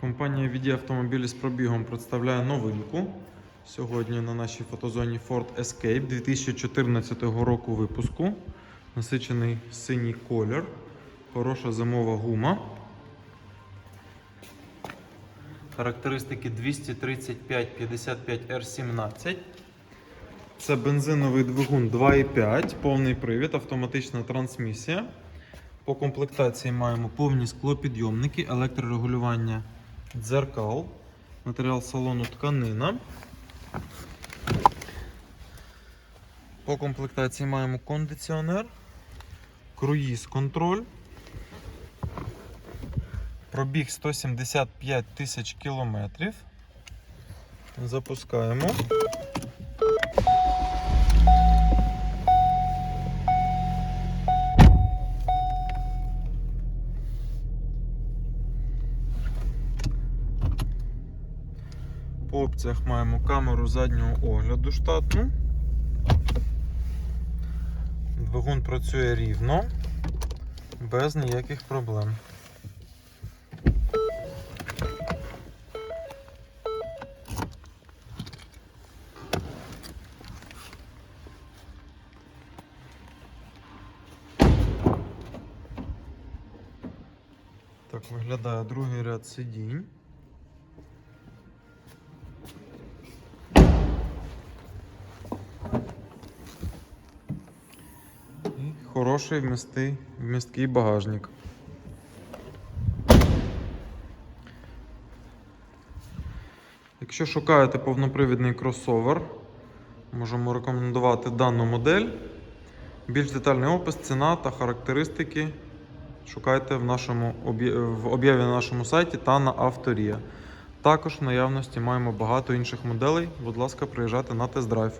Компанія VD автомобілі з пробігом представляє новинку. Сьогодні на нашій фотозоні Ford Escape 2014 року випуску. Насичений синій колір, хороша зимова гума. Характеристики 235-55 R17. Це бензиновий двигун 2.5, повний привід, автоматична трансмісія. По комплектації маємо повні склопідйомники, електрорегулювання дзеркал, матеріал салону тканина. По комплектації маємо кондиціонер, круїз контроль. Пробіг 175 тисяч кілометрів. Запускаємо. По опціях маємо камеру заднього огляду штатну. Двигун працює рівно, без ніяких проблем. Так виглядає другий ряд сидінь. Хороший вмістий, вмісткий багажник. Якщо шукаєте повнопривідний кросовер, можемо рекомендувати дану модель. Більш детальний опис, ціна та характеристики шукайте в, нашому, в об'яві на нашому сайті та на авторія. Також в наявності маємо багато інших моделей. Будь ласка, приїжджайте на тест-драйв.